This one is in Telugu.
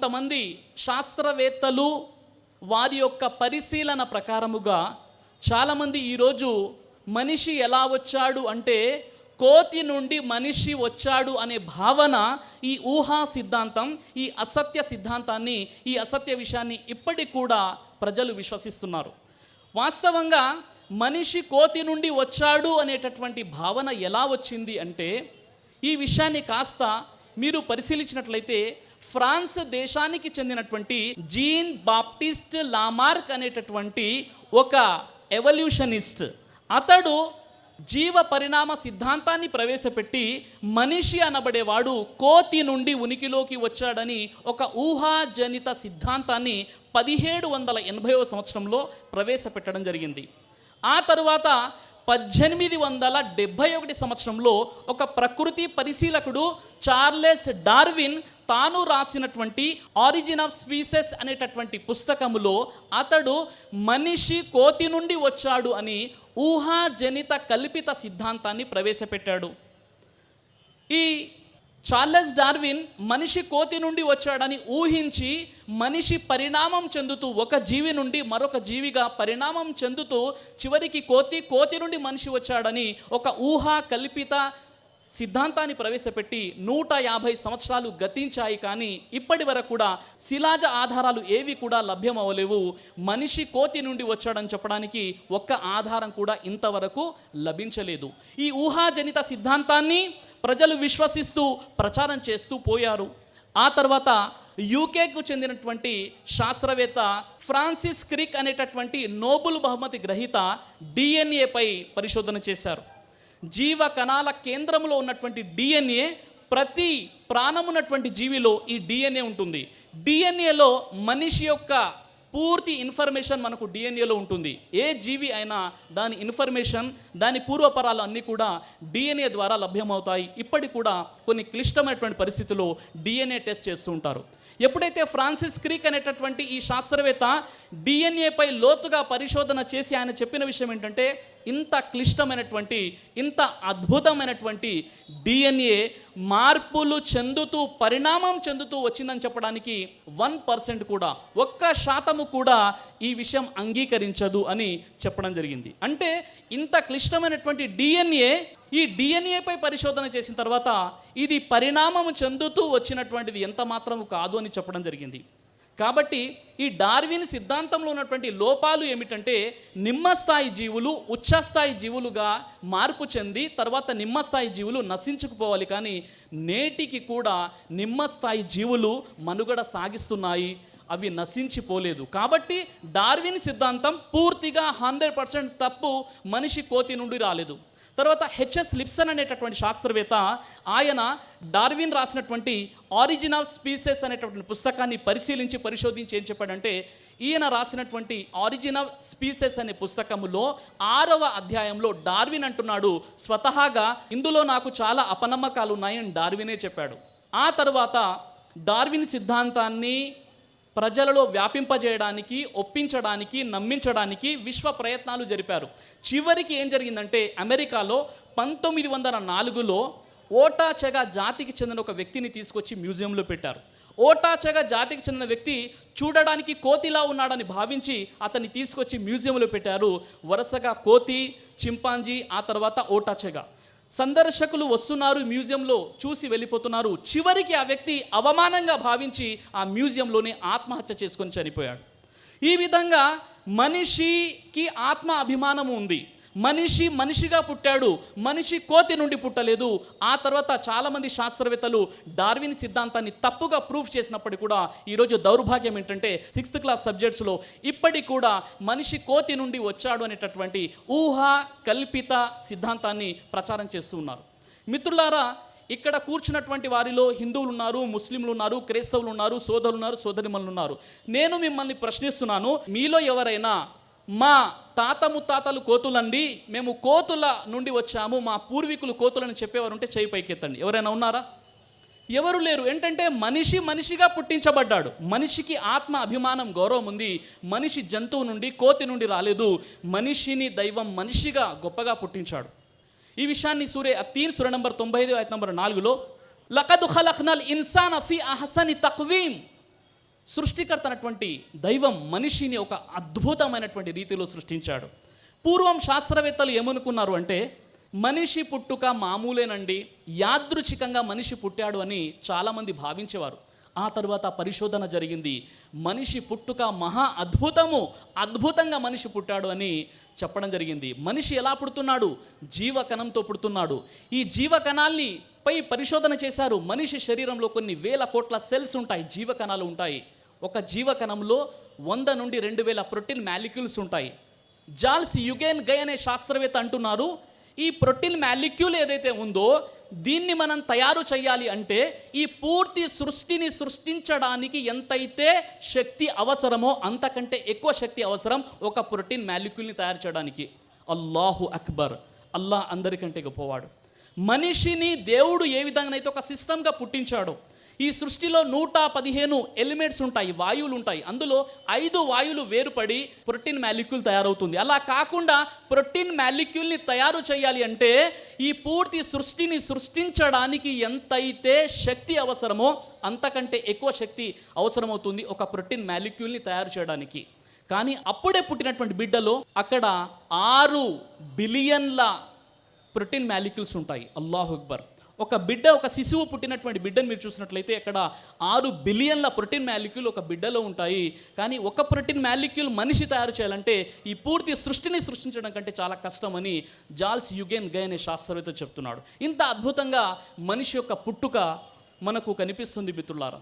కొంతమంది శాస్త్రవేత్తలు వారి యొక్క పరిశీలన ప్రకారముగా చాలామంది ఈరోజు మనిషి ఎలా వచ్చాడు అంటే కోతి నుండి మనిషి వచ్చాడు అనే భావన ఈ ఊహా సిద్ధాంతం ఈ అసత్య సిద్ధాంతాన్ని ఈ అసత్య విషయాన్ని ఇప్పటికి కూడా ప్రజలు విశ్వసిస్తున్నారు. వాస్తవంగా మనిషి కోతి నుండి వచ్చాడు అనేటటువంటి భావన ఎలా వచ్చింది అంటే ఈ విషయాన్ని కాస్త మీరు పరిశీలించినట్లయితే ఫ్రాన్స్ దేశానికి చెందినటువంటి జీన్ బాప్టిస్ట్ లామార్క్ అనేటటువంటి ఒక ఎవల్యూషనిస్ట్ అతడు జీవ పరిణామ సిద్ధాంతాన్ని ప్రవేశపెట్టి మనిషి అనబడేవాడు కోతి నుండి ఉనికిలోకి వచ్చాడని ఒక ఊహాజనిత సిద్ధాంతాన్ని పదిహేడు వందల ఎనభైవ సంవత్సరంలో ప్రవేశపెట్టడం జరిగింది. ఆ తరువాత పద్దెనిమిది వందల డెబ్భై ఒకటి సంవత్సరంలో ఒక ప్రకృతి పరిశీలకుడు చార్లెస్ డార్విన్ తాను రాసినటువంటి ఆరిజిన్ ఆఫ్ స్పీసెస్ అనేటటువంటి పుస్తకములో అతడు మనిషి కోతి నుండి వచ్చాడు అని ఊహాజనిత కల్పిత సిద్ధాంతాన్ని ప్రవేశపెట్టాడు. ఈ చార్లెస్ డార్విన్ మనిషి కోతి నుండి వచ్చాడని ఊహించి మనిషి పరిణామం చెందుతూ ఒక జీవి నుండి మరొక జీవిగా పరిణామం చెందుతూ చివరికి కోతి కోతి నుండి మనిషి వచ్చాడని ఒక ఊహా కల్పిత సిద్ధాంతాన్ని ప్రవేశపెట్టి నూట యాభై సంవత్సరాలు గతించాయి కానీ ఇప్పటి వరకు కూడా శిలాజ ఆధారాలు ఏవి కూడా లభ్యం అవ్వలేవు మనిషి కోతి నుండి వచ్చాడని చెప్పడానికి ఒక్క ఆధారం కూడా ఇంతవరకు లభించలేదు. ఈ ఊహాజనిత సిద్ధాంతాన్ని ప్రజలు విశ్వసిస్తూ ప్రచారం చేస్తూ పోయారు. ఆ తర్వాత యూకేకు చెందినటువంటి శాస్త్రవేత్త ఫ్రాన్సిస్ క్రిక్ అనేటటువంటి నోబుల్ బహుమతి గ్రహీత డిఎన్ఏపై పరిశోధన చేశారు. జీవ కణాల కేంద్రంలో ఉన్నటువంటి డిఎన్ఏ ప్రతి ప్రాణమున్నటువంటి జీవిలో ఈ డిఎన్ఏ ఉంటుంది. డిఎన్ఏలో మనిషి యొక్క పూర్తి ఇన్ఫర్మేషన్ మనకు డిఎన్ఏలో ఉంటుంది. ఏ జీవి అయినా దాని ఇన్ఫర్మేషన్ దాని పూర్వపరాలు అన్నీ కూడా డిఎన్ఏ ద్వారా లభ్యమవుతాయి. ఇప్పటికి కూడా కొన్ని క్లిష్టమైనటువంటి పరిస్థితుల్లో డిఎన్ఏ టెస్ట్ చేస్తూ ఉంటారు. ఎప్పుడైతే ఫ్రాన్సిస్ క్రీక్ అనేటటువంటి ఈ శాస్త్రవేత్త డిఎన్ఏపై లోతుగా పరిశోధన చేసి ఆయన చెప్పిన విషయం ఏంటంటే ఇంత క్లిష్టమైనటువంటి ఇంత అద్భుతమైనటువంటి డిఎన్ఏ మార్పులు చెందుతూ పరిణామం చెందుతూ వచ్చిందని చెప్పడానికి వన్ పర్సెంట్ కూడా ఒక్క శాతము కూడా ఈ విషయం అంగీకరించదు అని చెప్పడం జరిగింది. అంటే ఇంత క్లిష్టమైనటువంటి డిఎన్ఏ ఈ డిఎన్ఏపై పరిశోధన చేసిన తర్వాత ఇది పరిణామం చెందుతూ వచ్చినటువంటిది ఎంత మాత్రము కాదు అని చెప్పడం జరిగింది. కాబట్టి ఈ డార్విన్ సిద్ధాంతంలో ఉన్నటువంటి లోపాలు ఏమిటంటే నిమ్మస్థాయి జీవులు ఉచ్చస్థాయి జీవులుగా మార్పు చెంది తర్వాత నిమ్మస్థాయి జీవులు నశించుకుపోవాలి. కానీ నేటికి కూడా నిమ్మస్థాయి జీవులు మనుగడ సాగిస్తున్నాయి. అవి నశించిపోలేదు. కాబట్టి డార్విన్ సిద్ధాంతం పూర్తిగా హండ్రెడ్ పర్సెంట్ తప్పు మనిషి కోతి నుండి రాలేదు. తర్వాత హెచ్ఎస్ లిప్సన్ అనేటటువంటి శాస్త్రవేత్త ఆయన డార్విన్ రాసినటువంటి ఆరిజిన్ ఆఫ్ స్పీసెస్ అనేటటువంటి పుస్తకాన్ని పరిశీలించి పరిశోధించి ఏం చెప్పాడంటే ఈయన రాసినటువంటి ఆరిజిన్ ఆఫ్ స్పీసెస్ అనే పుస్తకములో ఆరవ అధ్యాయంలో డార్విన్ అంటున్నాడు స్వతహాగా ఇందులో నాకు చాలా అపనమ్మకాలు ఉన్నాయని డార్వినే చెప్పాడు. ఆ తర్వాత డార్విన్ సిద్ధాంతాన్ని ప్రజలలో వ్యాపింపజేయడానికి ఒప్పించడానికి నమ్మించడానికి విశ్వ ప్రయత్నాలు జరిపారు. చివరికి ఏం జరిగిందంటే అమెరికాలో పంతొమ్మిది వందల నాలుగులో ఓటాచెగ జాతికి చెందిన ఒక వ్యక్తిని తీసుకొచ్చి మ్యూజియంలో పెట్టారు. ఓటాచెగ జాతికి చెందిన వ్యక్తి చూడడానికి కోతిలా ఉన్నాడని భావించి అతన్ని తీసుకొచ్చి మ్యూజియంలో పెట్టారు. వరుసగా కోతి చింపాంజీ ఆ తర్వాత ఓటాచెగ. సందర్శకులు వస్తున్నారు మ్యూజియంలో చూసి వెళ్ళిపోతున్నారు. చివరికి ఆ వ్యక్తి అవమానంగా భావించి ఆ మ్యూజియంలోనే ఆత్మహత్య చేసుకొని చనిపోయాడు. ఈ విధంగా మనిషికి ఆత్మ అభిమానము ఉంది. మనిషి మనిషిగా పుట్టాడు మనిషి కోతి నుండి పుట్టలేదు. ఆ తర్వాత చాలామంది శాస్త్రవేత్తలు డార్విన్ సిద్ధాంతాన్ని తప్పుగా ప్రూఫ్ చేసినప్పటికీ కూడా ఈరోజు దౌర్భాగ్యం ఏంటంటే సిక్స్త్ క్లాస్ సబ్జెక్ట్స్లో ఇప్పటికి కూడా మనిషి కోతి నుండి వచ్చాడు అనేటటువంటి ఊహ కల్పిత సిద్ధాంతాన్ని ప్రచారం చేస్తూ ఉన్నారు. మిత్రులారా ఇక్కడ కూర్చున్నటువంటి వారిలో హిందువులు ఉన్నారు ముస్లింలు ఉన్నారు క్రైస్తవులు ఉన్నారు సోదరులు ఉన్నారు సోదరిమలు ఉన్నారు. నేను మిమ్మల్ని ప్రశ్నిస్తున్నాను మీలో ఎవరైనా మా తాత ముత్తాతలు కోతులండి మేము కోతుల నుండి వచ్చాము మా పూర్వీకులు కోతులని చెప్పేవారు ఉంటే చేయి పైకెత్తండి. ఎవరైనా ఉన్నారా? ఎవరు లేరు. ఏంటంటే మనిషి మనిషిగా పుట్టించబడ్డాడు. మనిషికి ఆత్మ అభిమానం గౌరవం ఉంది. మనిషి జంతువు నుండి కోతి నుండి రాలేదు. మనిషిని దైవం మనిషిగా గొప్పగా పుట్టించాడు. ఈ విషయాన్ని సూర్య తీన్ సూర్య నంబర్ తొంభై ఐదు ఐదు నంబర్ నాలుగులో లకదు ఖలక్నల్ ఇన్సాన్ అఫీ అహసని తక్వీం సృష్టికర్త అయినటువంటి దైవం మనిషిని ఒక అద్భుతమైనటువంటి రీతిలో సృష్టించాడు. పూర్వం శాస్త్రవేత్తలు ఏమనుకున్నారు అంటే మనిషి పుట్టుక మామూలేనండి యాదృచ్ఛికంగా మనిషి పుట్టాడు అని చాలామంది భావించేవారు. ఆ తర్వాత పరిశోధన జరిగింది మనిషి పుట్టుక మహా అద్భుతము అద్భుతంగా మనిషి పుట్టాడు అని చెప్పడం జరిగింది. మనిషి ఎలా పుడుతున్నాడు? జీవకణంతో పుడుతున్నాడు. ఈ జీవకణాల్ని పై పరిశోధన చేశారు. మనిషి శరీరంలో కొన్ని వేల కోట్ల సెల్స్ ఉంటాయి జీవకణాలు ఉంటాయి. ఒక జీవకణంలో వంద నుండి రెండు వేల ప్రోటీన్ మాలిక్యూల్స్ ఉంటాయి. జాల్స్ యుగేన్ గై అనే శాస్త్రవేత్త అంటున్నారు ఈ ప్రోటీన్ మాలిక్యూల్ ఏదైతే ఉందో దీన్ని మనం తయారు చేయాలి అంటే ఈ పూర్తి సృష్టిని సృష్టించడానికి ఎంతైతే శక్తి అవసరమో అంతకంటే ఎక్కువ శక్తి అవసరం ఒక ప్రోటీన్ మాలిక్యూల్ని తయారు చేయడానికి. అల్లాహు అక్బర్. అల్లాహ్ అందరికంటే గొప్పవాడు. మనిషిని దేవుడు ఏ విధంగానైతే ఒక సిస్టమ్గా పుట్టించాడో ఈ సృష్టిలో నూట పదిహేను ఎలిమెంట్స్ ఉంటాయి వాయువులు ఉంటాయి. అందులో ఐదు వాయువులు వేరుపడి ప్రోటీన్ మాలిక్యూల్ తయారవుతుంది. అలా కాకుండా ప్రోటీన్ మాలిక్యూల్ని తయారు చేయాలి అంటే ఈ పూర్తి సృష్టిని సృష్టించడానికి ఎంతైతే శక్తి అవసరమో అంతకంటే ఎక్కువ శక్తి అవసరమవుతుంది ఒక ప్రోటీన్ మాలిక్యూల్ని తయారు చేయడానికి. కానీ అప్పుడే పుట్టినటువంటి బిడ్డలో అక్కడ ఆరు బిలియన్ల ప్రోటీన్ మాలిక్యూల్స్ ఉంటాయి. అల్లాహ్ అక్బర్. ఒక బిడ్డ ఒక శిశువు పుట్టినటువంటి బిడ్డను మీరు చూసినట్లయితే అక్కడ ఆరు బిలియన్ల ప్రోటీన్ మాలిక్యూల్ ఒక బిడ్డలో ఉంటాయి. కానీ ఒక ప్రోటీన్ మాలిక్యూల్ మనిషి తయారు చేయాలంటే ఈ పూర్తి సృష్టిని సృష్టించడం కంటే చాలా కష్టమని జాల్స్ యుగెన్ గై అనే శాస్త్రవేత్త చెప్తున్నాడు. ఇంత అద్భుతంగా మనిషి యొక్క పుట్టుక మనకు కనిపిస్తుంది మిత్రులారా.